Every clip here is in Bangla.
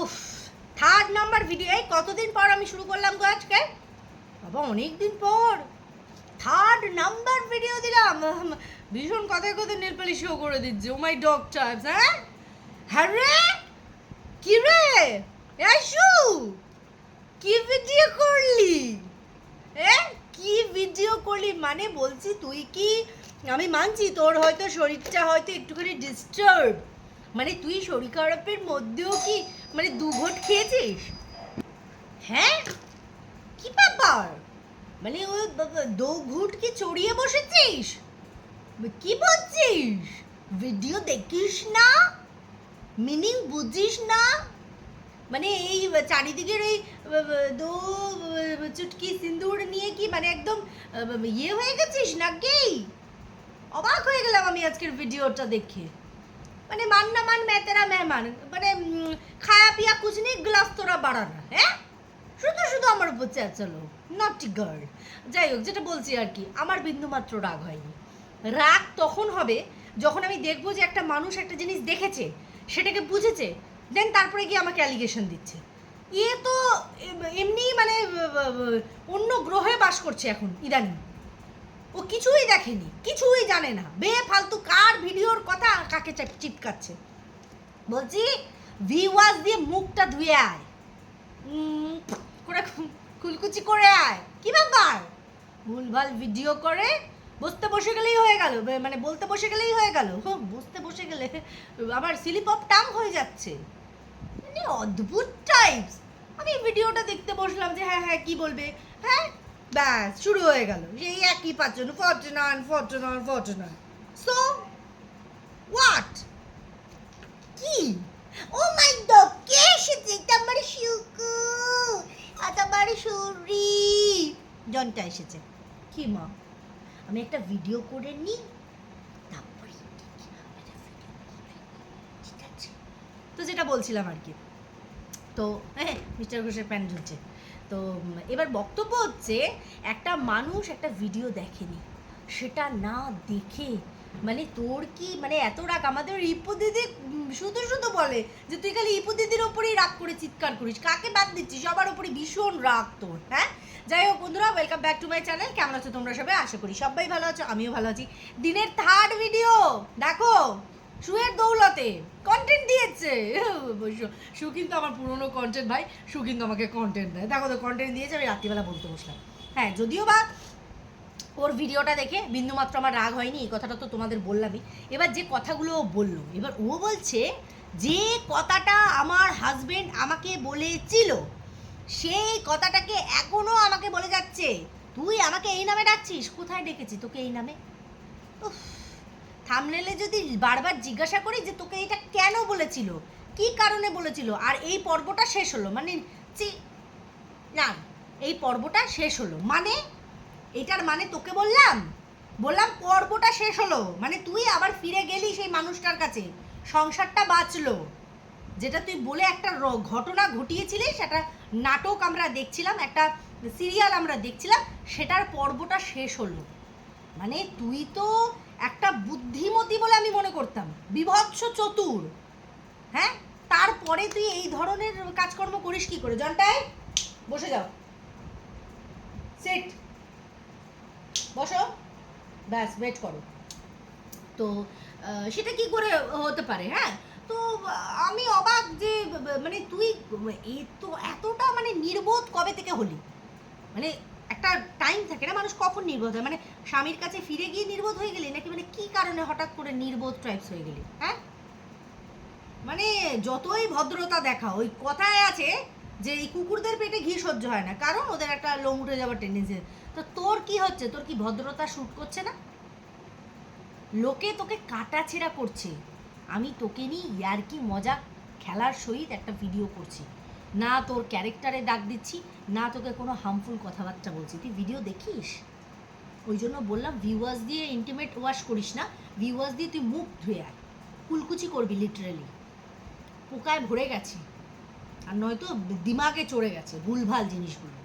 উফ থার্ড নাম্বার ভিডিও এই কতদিন পর আমি শুরু করলাম গো আজকে? বাবা অনেক দিন পর। থার্ড নাম্বার ভিডিও দিলাম। ভীষণ কথায় কথায় নেলপালি শো করে দিচ্ছে। ও মাই ডগ টাইপস হ্যাঁ? হ্যাঁ রে? কি রে? আইসু, কি ভিডিও করলি? এ, কি ভিডিও করলি? মানে বলছি তুই কি, আমি মানছি তোর হয়তো শরীরটা হয়তো একটুখানি ডিস্টার্ব মানে তুই শরীর খারাপের মধ্যেও কি মানে দু ঘট খেয়েছিস? হ্যাঁ? কি ব্যাপার? মানে বাবা- দু ঘুট কি চড়িয়ে বসেছিস? কি বলছিস? ভিডিও দেখিস না? মিনিং বুঝিস না? মানে এই চারিদিকের ওই দো চুটকি সিন্দুর নিয়ে কি মানে একদম ইয়ে হয়ে গেছিস নাকি? অবাক হয়ে গেলাম আমি আজকের ভিডিওটা দেখে। মানে মান না মান मैं तेरा মেহমান মানে উম, খায়া পিয়া কুছ নেই গ্লাস তোরা বাড়ানা হ্যাঁ শুধু শুধু আমার উপর চেঁচালো নটি গার্ল যাই হোক যেটা বলছি আর কি আমার বিন্দুমাত্র রাগ হয়নি রাগ তখন হবে যখন আমি দেখবো যে একটা মানুষ একটা জিনিস দেখেছে সেটাকে বুঝেছে দেন তারপরে গিয়ে আমাকে অ্যালিগেশন দিচ্ছে এ তো এ- এমনি মানে আহ, আহ, অন্য গ্রহে বাস করছে এখন ইদানিং ও কিছুই দেখেনি, কিছুই জানে না। বে ফালতু কার ভিডিওর কথা কাকে চিপকাচ্ছে বলছি ভিওয়াজ দিয়ে মুখটা ধুয়ে আয়। করে কুলকুচি করে আয়। কি ব্যাপার? ভুলভাল ভিডিও করে, বসতে বসে গেলেই হয়ে গেল মানে বলতে বসে গেলেই হয়ে গেল। বসতে বসে গেলে আমার স্লিপ অফ টাং হয়ে যাচ্ছে। মানে অদ্ভুত টাইপস আমি ভিডিওটা দেখতে বসলাম যে হ্যাঁ হ্যাঁ কি বলবে? হ্যাঁ ব্যাস, শুরু হয়ে গেল। সেই একই পাচ্ছেন forty nine forty nine forty nine so what কি? ও মাই গড, কে এসেছে? এটা আমার শুকু আজ আমার সুরি। জনটা এসেছে। কি মা? আমি একটা ভিডিও করে নিই, তারপরে তো যেটা বলছিলাম আর কি। তো হ্যাঁ মিস্টার ঘোষের প্যান্ট ঝুলছে। তো এবার বক্তব্য হচ্ছে, একটা মানুষ একটা ভিডিও দেখেনি। সেটা না দেখে মানে তোর কি মানে এত রাগ? আমাদের ইপু দিদি শুধু শুধু বলে যে, তুই খালি ইপু দিদির ওপরেই রাগ করে চিৎকার করিস। কাকে বাদ দিচ্ছিস? সবার ওপরে ভীষণ রাগ তোর। হ্যাঁ? যাই হোক বন্ধুরা welcome back to my channel কেমন আছো তোমরা সবাই? আশা করি সবাই ভালো আছো, আমিও ভালো আছি। দিনের থার্ড ভিডিও দেখো! শুয়ের দৌলতে কন্টেন্ট দিয়েছে। শু কিন্তু আমার পুরনো কন্টেন্ট ভাই শু আমাকে কন্টেন্ট দেয়। দেখো তো কন্টেন্ট দিয়েছে, আমি রাত্রিবেলা বলতে বসলাম। হ্যাঁ যদিও বা ওর ভিডিওটা দেখে বিন্দুমাত্র আমার রাগ হয়নি, এই কথাটা তো তোমাদের বললামই। এবার যে কথাগুলো ও বলল, এবার ও বলছে, যে কথাটা আমার হাজবেন্ড আমাকে বলেছিল, সেই কথাটাকে এখনও আমাকে বলে যাচ্ছে। তুই আমাকে এই নামে ডাকছিস, কোথায় ডেকেছি তোকে এই নামে? উফ। থামনেলে যদি বারবার জিজ্ঞাসা করি যে তোকে এটা কেন বলেছিল? কি কারণে বলেছিল? আর এই পর্বটা শেষ হলো। মানে চি- না, এই পর্বটা শেষ হলো। মানে? এটার মানে তোকে বললাম? বললাম পর্বটা শেষ হলো। মানে তুই আবার ফিরে গেলি সেই মানুষটার কাছে। সংসারটা বাঁচলো। যেটা তুই বলে একটা ঘটনা ঘটিয়েছিলিস সেটা নাটক আমরা দেখছিলাম, একটা সিরিয়াল আমরা দেখছিলাম, সেটার পর্বটা শেষ হলো। মানে তুই তো একটা বুদ্ধিমতী বলে আমি মনে করতাম। বিভৎস চতুর। হ্যাঁ? তারপরে তুই এই ধরনের কাজকর্ম করিস কি করে? জনটাই, বসে যাও। সেট বসো। ব্যাস ওয়েট করো। তো সেটা কি করে হতে পারে হ্যাঁ? তো, আমি অবাক যে মানে তুই এই তো এতটা মানে নির্বোধ কবে থেকে হলি? মানে একটা টাইম থাকে না, মানুষ কখন নির্বোধ হয়? মানে স্বামীর কাছে ফিরে গিয়ে নির্বোধ হয়ে গেলি, নাকি কি কারণে হঠাৎ করে নির্বোধ টাইপস হয়ে গেলি হ্যাঁ? মানে যতই ভদ্রতা দেখা, ওই কথায় আছে যে এই কুকুরদের পেটে ঘি সহ্য হয় না, কারণ ওদের একটা লোম উঠে যাওয়ার টেন্ডেন্সি তো তোর কি হচ্ছে? তোর কি ভদ্রতা শ্যুট করছে না? লোকে তোকে কাটা ছেঁড়া করছে। আমি তোকে নিয়ে ইয়ার্কি মজা খেলার সহিত একটা ভিডিও করছি। না তোর ক্যারেক্টারে ডাক দিচ্ছি, না তোকে কোনো হার্মফুল কথাবার্তা বলছি। তুই ভিডিও দেখিস? ওই জন্য বললাম ভিউয়ার্স দিয়ে ইন্টিমেট ওয়াশ করিস না ভিউয়ার্স দিয়ে তুই মুখ ধুয়ে আয়। কুলকুচি করবি লিটারেলি পোকায় ভরে গেছে। আর নয়তো দিমাগে চড়ে গেছে, ভুলভাল জিনিসগুলো।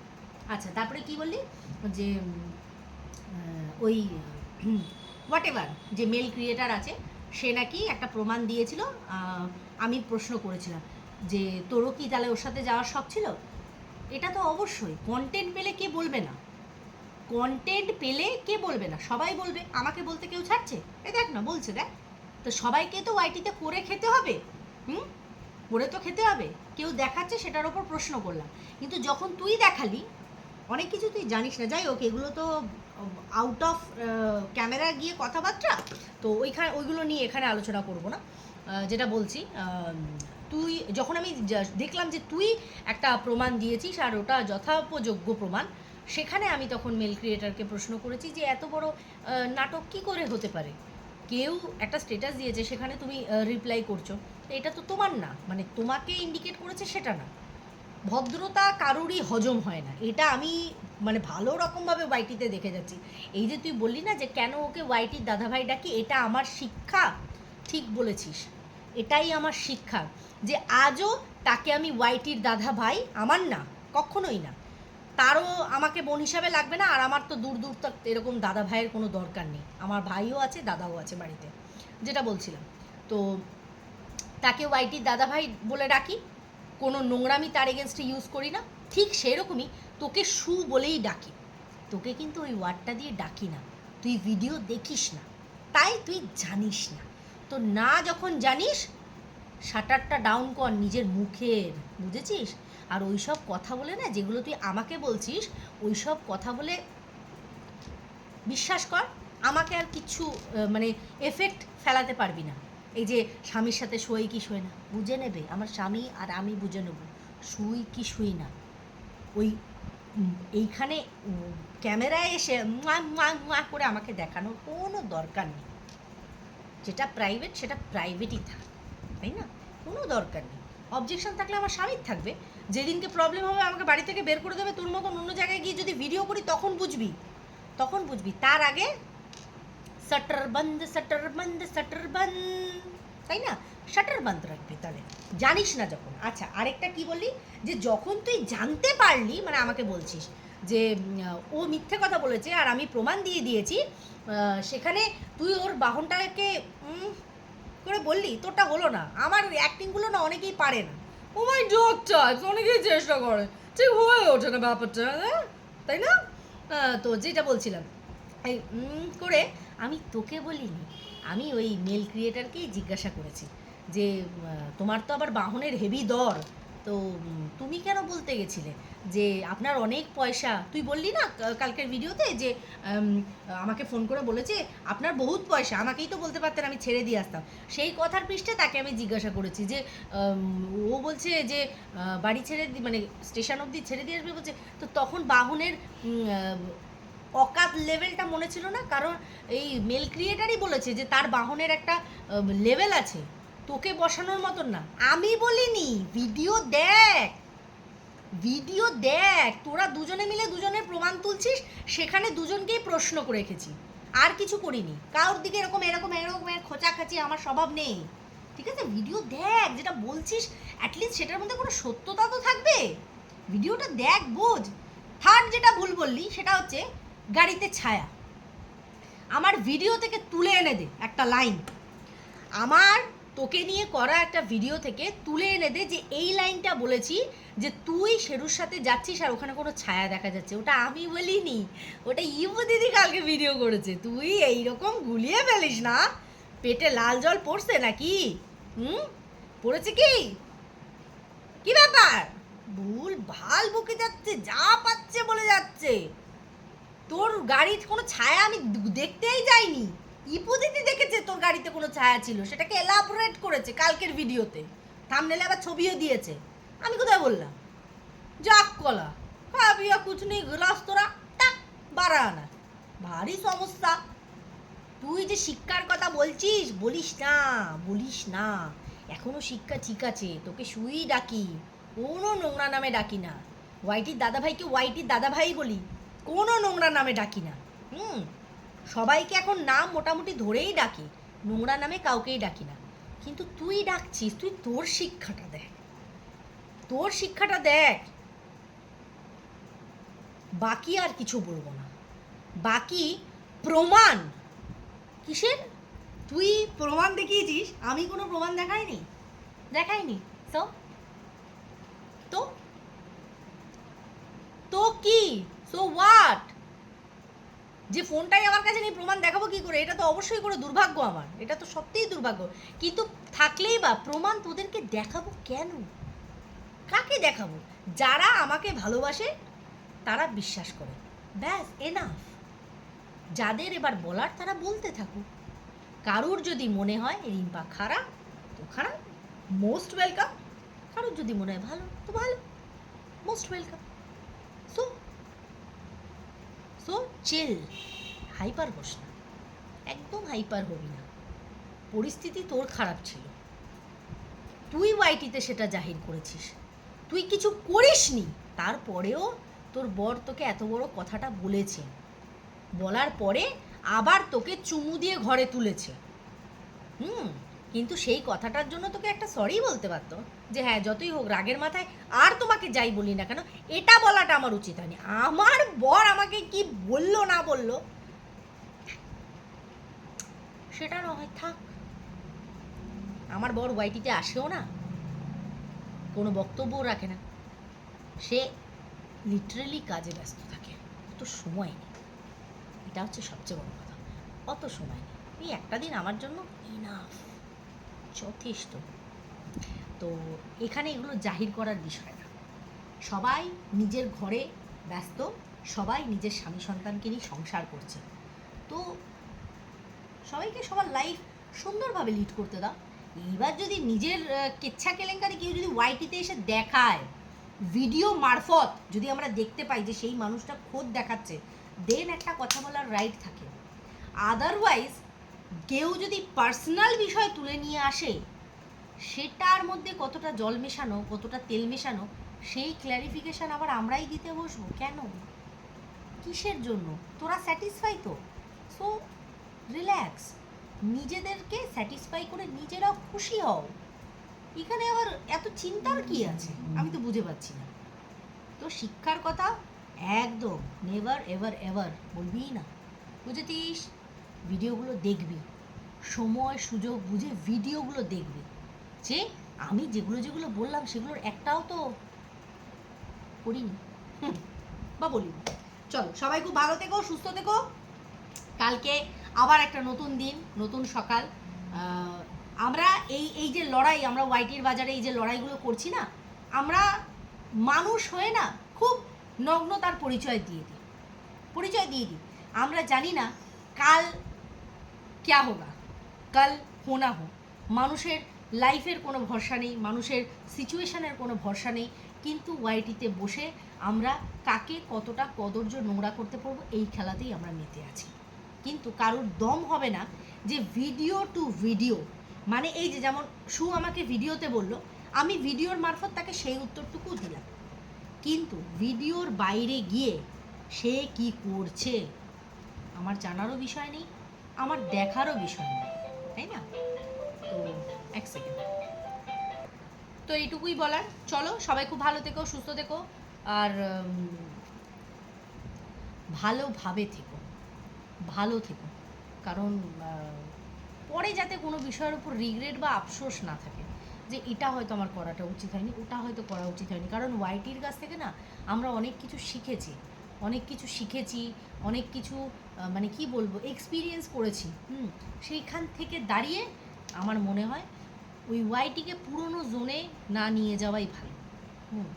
আচ্ছা তারপরে কি বললি? যে ওই হোয়াট এভার যে মেল ক্রিয়েটার আছে, সে নাকি একটা প্রমাণ দিয়েছিল আমি প্রশ্ন করেছিলাম যে, তোরও কি তাহলে ওর সাথে যাওয়ার শখ ছিল? এটা তো অবশ্যই কন্টেন্ট পেলে কে বলবে না? কন্টেন্ট পেলে কে বলবে না? সবাই বলবে, আমাকে বলতে কেউ ছাড়ছে? এ দেখ না, বলছে, দেখ। তো সবাইকে তো ওয়াইটিতে করে খেতে হবে। হুম? করে তো খেতে হবে। কেউ দেখাচ্ছে সেটার ওপর প্রশ্ন করলাম। কিন্তু যখন তুই দেখালি, অনেক কিছু তুই জানিস না। যাই হোক, এগুলো তো আউট অফ ক্যামেরা গিয়ে কথাবার্তা, তো ওইখানে, ওইগুলো নিয়ে এখানে আলোচনা করব না। যেটা বলছি তুই, যখন আমি দেখলাম যে তুই একটা প্রমাণ দিয়েছিস আর ওটা যথাপযোগ্য প্রমাণ সেখানে আমি তখন মেল ক্রিয়েটারকে প্রশ্ন করেছি যে, এত বড় নাটক কি করে হতে পারে? কেউ একটা স্টেটাস দিয়েছে, সেখানে তুমি রিপ্লাই করছ। এটা তো তোমার না মানে তোমাকে ইন্ডিকেট করেছে সেটা না। ভদ্রতা কারোরই হজম হয় না। এটা আমি মানে ভালো রকমভাবে ওয়াইটিতে দেখে যাচ্ছি। এই যে তুই বললি না যে, কেন ওকে ওয়াইটির দাদাভাই ডাকি? এটা আমার শিক্ষা। ঠিক বলেছিস। এটাই আমার শিক্ষা যে, আজও তাকে আমি ওয়াইটির দাদা ভাই আমার না, কখনোই না। তারও আমাকে বোন হিসাবে লাগবে না, আর আমার তো দূর দূর তক এরকম দাদা ভাইয়ের কোনো দরকার নেই। আমার ভাইও আছে, দাদাও আছে বাড়িতে, যেটা বলছিলাম। তো তাকে ওয়াইটির দাদা ভাই বলে ডাকি, কোনো নোংরামি তার এগেনস্টে ইউজ করি না, ঠিক সেরকমই তোকে সু বলেই ডাকি। তোকে কিন্তু ওই ওয়ার্ডটা দিয়ে ডাকি না, তুই ভিডিও দেখিস না, তাই তুই জানিস না। তো না যখন জানিস শাটারটা ডাউন কর নিজের মুখের, বুঝেছিস? আর ওই সব কথা বলে না, যেগুলো তুই আমাকে বলছিস ওই সব কথা বলে বিশ্বাস কর, আমাকে আর কিছু মানে এফেক্ট ফেলাতে পারবি না। এই যে স্বামীর সাথে শোয় কি শোয় না, বুঝে নেবে? আমার স্বামী আর আমি বুঝে নেব। শুই কি শুই না। ওই এইখানে ক্যামেরায় এসে মুয়া করে আমাকে দেখানোর কোনো দরকার নেই। যেটা প্রাইভেট সেটা প্রাইভেটই থাক, তাই না? কোনো দরকার নেই। অবজেকশন থাকলে আমার স্বামীর থাকবে। যেদিনকে প্রবলেম হবে আমাকে বাড়ি থেকে বের করে দেবে, তোর মতন অন্য জায়গায় গিয়ে যদি ভিডিও করি, তখন বুঝবি। তখন বুঝবি। তার আগে শাটার বন্ধ শাটার বন্ধ শাটার বন্ধ। তাই না? শাটার বন্ধ রাখবি তাহলে। জানিস না যখন। আচ্ছা আরেকটা কি বললি? যে যখন তুই জানতে পারলি মানে আমাকে বলছিস, যে ও মিথ্যে কথা বলেছে আর আমি প্রমাণ দিয়ে দিয়েছি সেখানে তুই ওর বাহনটাকে করে বললি, তোরটা হলো না। আমার অ্যাক্টিংগুলো না অনেকেই পারে না। ও মাই ডগ টাইপস অনেকেই চেষ্টা করে। ঠিক হয়ে ওঠে না ব্যাপারটা হ্যাঁ? তাই না? তো যেটা বলছিলাম, এই করে আমি তোকে বলিনি, আমি ওই মেল ক্রিয়েটারকেই জিজ্ঞাসা করেছি যে তোমার তো আবার বাহনের হেভি দর। তো তুমি কেন বলতে গেছিলে যে আপনার অনেক পয়সা, তুই বললি না কালকের ভিডিওতে যে আমাকে ফোন করে বলেছে, আপনার বহুত পয়সা, আমাকেই তো বলতে পারতেন আমি ছেড়ে দিয়ে আসতাম। সেই কথার পৃষ্ঠে তাকে আমি জিজ্ঞাসা করেছি যে ও বলছে যে বাড়ি ছেড়ে মানে স্টেশন অবধি ছেড়ে দিয়ে আসবে বলছে। তো তখন বাহনের অকাত লেভেলটা মনে ছিল না? কারণ এই মেল ক্রিয়েটারই বলেছে যে, তার বাহনের একটা লেভেল আছে। তোকে বসানোর মতন না। আমি বলিনি ভিডিও দেখ। ভিডিও দেখ, তোরা দুজনে মিলে দুজনের প্রমাণ তুলছিস, সেখানে দুজনকেই প্রশ্ন করে রেখেছি। আর কিছু করিনি। কারোর দিকে এরকম এরকম এরকম খোঁচাখাচি আমার স্বভাব নেই। ঠিক আছে? ভিডিও দেখ, যেটা বলছিস অ্যাটলিস্ট সেটার মধ্যে কোনো সত্যতা তো থাকবে। ভিডিওটা দেখ, বোঝ। থার্ড যেটা ভুল বললি, সেটা হচ্ছে গাড়িতে ছায়া। আমার ভিডিও থেকে তুলে এনে দে, একটা লাইন আমার তোকে নিয়ে করা একটা ভিডিও থেকে তুলে এনে দে যে এই লাইনটা বলেছি যে তুই শেরুর সাথে যাচ্ছিস আর ওখানে কোনো ছায়া দেখা যাচ্ছে। ওটা আমি বলিনি। ওটা ইবু দিদি কালকে ভিডিও করেছে। তুই এইরকম গুলিয়ে ফেলিস না। পেটে লাল জল পড়ছে নাকি? হুম? পড়েছে কি? কি ব্যাপার? ভুল, ভালো বকে যাচ্ছে, যা পাচ্ছে বলে যাচ্ছে। তোর গাড়ির কোনো ছায়া আমি দেখতেই যাইনি। ইপু দিদি দেখেছে তোর গাড়িতে কোনো ছায়া ছিল। সেটাকে এলাবোরেট করেছে কালকের ভিডিওতে। থামনেলে আবার ছবিও দিয়েছে। আমি কোথায় বললাম? যাক কলা খাবিয়া কুছ নেই গ্লাস তোরা টাক বাড়া আনা ভারী সমস্যা। তুই যে শিক্ষার কথা বলছিস, বলিস না বলিস না। এখনও শিক্ষা ঠিক আছে, তোকে শুই ডাকি। কোনো নোংরা নামে ডাকি না। ওয়াইটির দাদাভাইকে ওয়াইটির দাদাভাই বলি, কোনো নোংরা নামে ডাকি না। হুম? সবাইকে এখন নাম মোটামুটি ধরেই ডাকি। নোংরা নামে কাউকেই ডাকি না। কিন্তু তুই ডাকছিস তুই তোর শিক্ষাটা দেখ। তোর শিক্ষাটা দেখ। বাকি আর কিছু বলব না। বাকি প্রমাণ। কিসের? তুই প্রমাণ দেখিয়েছিস? আমি কোনো প্রমাণ দেখাইনি? দেখাইনি। তো তো? তো কি? সো হোয়াট যে ফোনটাই আমার কাছে নেই, প্রমাণ দেখাবো কি করে? এটা তো অবশ্যই করে দুর্ভাগ্য আমার। এটা তো সত্যিই দুর্ভাগ্য। কিন্তু থাকলেই বা প্রমাণ তোদেরকে দেখাবো কেন? কাকে দেখাবো? যারা আমাকে ভালোবাসে, তারা বিশ্বাস করে। ব্যাস এনাফ যাদের এবার বলার, তারা বলতে থাকুক। কারুর যদি মনে হয় রিম্পা খারাপ, তো খারাপ। মোস্ট ওয়েলকাম কারোর যদি মনে হয় ভালো, তো ভালো। Most welcome so so chill hyper হোস না। একদম হাইপার হবি না। পরিস্থিতি তোর খারাপ ছিল। তুই ওয়াইটিতে সেটা জাহির করেছিস। তুই কিছু করিসনি। তারপরেও তোর বর তোকে এত বড় কথাটা বলেছে। বলার পরে আবার তোকে চুমু দিয়ে ঘরে তুলেছে। হুম, কিন্তু সেই কথাটার জন্য তোকে একটা সরি বলতে পারতো। যে হ্যাঁ যতই হোক, রাগের মাথায় আর তোমাকে যাই বলি না কেন, এটা বলাটা আমার উচিত হয়নি। আমার বর আমাকে কি বলল না বলল? সেটা না হয় থাক। আমার বর ওয়াইটিতে আসেও না। কোনো বক্তব্য রাখে না। সে লিটারেলি কাজে ব্যস্ত থাকে। অত সময় নেই। এটা হচ্ছে সবচেয়ে বড় কথা। অত সময় নেই। এই একটা দিন আমার জন্য ইনাফ যথেষ্ট। তো এখানে এগুলো জাহির করার বিষয় না। সবাই নিজের ঘরে ব্যস্ত, সবাই নিজের স্বামী সন্তানকে নিয়ে সংসার করছে। তো সবাইকে সবার লাইফ সুন্দরভাবে লিড করতে দাও। এইবার যদি নিজের কেচ্ছা কেলেঙ্কারি কেউ যদি ওয়াইটিতে এসে দেখায় ভিডিও মারফত যদি আমরা দেখতে পাই যে সেই মানুষটা খোদ দেখাচ্ছে দেন একটা কথা বলার রাইট থাকে। আদারওয়াইজ কেউ যদি পার্সোনাল বিষয় তুলে নিয়ে আসে, সেটার মধ্যে কতটা জল মেশানো, কতটা তেল মেশানো সেই ক্ল্যারিফিকেশন আবার আমরাই দিতে বসবো? কেন? কিসের জন্য? তোরা স্যাটিসফাই তো। সো রিল্যাক্স নিজেদেরকে স্যাটিসফাই করে নিজেরাও খুশি হও। এখানে আবার এত চিন্তার কি আছে? আমি তো বুঝে পাচ্ছি না। তো শিক্ষার কথা একদম নেভার এভার এভার বলবিই না। বুঝেছিস ভিডিওগুলো দেখবি। সময়, সুযোগ বুঝে ভিডিওগুলো দেখবি। যে আমি যেগুলো যেগুলো বললাম সেগুলোর একটাও তো করিনি। বা বলিনি। চলো, সবাই খুব ভালো থেকো, সুস্থ থেকো। কালকে আবার একটা নতুন দিন, নতুন সকাল। আমরা এই এই যে লড়াই, আমরা ওয়াইটির বাজারে এই যে লড়াইগুলো করছি না, আমরা মানুষ হয়ে না খুব নগ্নতার পরিচয় দিয়ে দিই। পরিচয় দিয়ে দিই। আমরা জানি না কাল ক্যা হোগা, কাল হো মানুষের লাইফের কোনো ভরসা নেই, মানুষের সিচুয়েশনের কোনো ভরসা নেই। কিন্তু ওয়াইটিতে বসে আমরা কাকে কতটা কদর্য নোংরা করতে পারব এই খেলাতেই আমরা মেতে আছি। কিন্তু কারোর দম হবে না যে ভিডিও টু ভিডিও মানে এই যে যেমন সু আমাকে ভিডিওতে বলল, আমি ভিডিওর মারফত তাকে সেই উত্তরটুকু দিলাম। কিন্তু ভিডিওর বাইরে গিয়ে সে কি করছে, আমার জানারও বিষয় নেই, আমার দেখারও বিষয় নেই, তাই না? তো এক সেকেন্ড তো এইটুকুই বলার। চলো, সবাই খুব ভালো থেকো, সুস্থ থেকো, আর ভালোভাবে থেকো, ভালো থেকো। কারণ পরে যাতে কোনো বিষয়ের উপর রিগ্রেট বা আফসোস না থাকে, যে এটা হয়তো আমার করাটা উচিত হয়নি, ওটা হয়তো করা উচিত হয়নি। কারণ ওয়াইটির কাছ থেকে না, আমরা অনেক কিছু শিখেছি, অনেক কিছু শিখেছি, অনেক কিছু মানে কি বলব এক্সপিরিয়েন্স করেছি, হুম। সেইখান থেকে দাঁড়িয়ে আমার মনে হয় ওই ওয়াইটিকে পুরনো জোনে না নিয়ে যাওয়াই ভালো। হুম।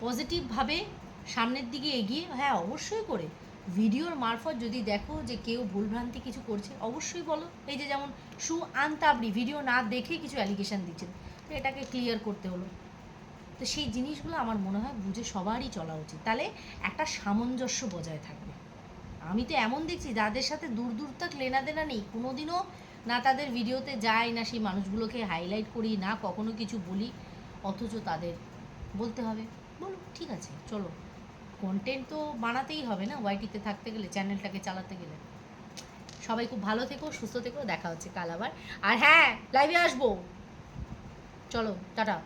পজিটিভভাবে সামনের দিকে এগিয়ে হ্যাঁ অবশ্যই করে। ভিডিওর মারফত যদি দেখো যে কেউ ভুলভ্রান্তি কিছু করছে, অবশ্যই বলো। এই যে যেমন সু আনতাবড়ি ভিডিও না দেখে কিছু অ্যালিগেশন দিচ্ছেন, তো এটাকে ক্লিয়ার করতে হলো। তো সেই জিনিসগুলো আমার মনে হয় বুঝে সবারই চলা উচিত। তাহলে একটা সামঞ্জস্য বজায় থাকবে। আমি তো এমন দেখছি, যাদের সাথে দূর দূর তক লেনা দেনা নেই, কোনোদিনও না তাদের ভিডিওতে যাই, না সেই মানুষগুলোকে হাইলাইট করি, না কখনো কিছু বলি, অথচ তাদের বলতে হবে। বলো, ঠিক আছে, চলো। কন্টেন্ট তো বানাতেই হবে না ওয়াইটিতে থাকতে গেলে চ্যানেলটাকে চালাতে গেলে। সবাই খুব ভালো থেকো, সুস্থ থেকো, দেখা হচ্ছে কাল আবার। আর হ্যাঁ লাইভে আসব। চলো, টাটা।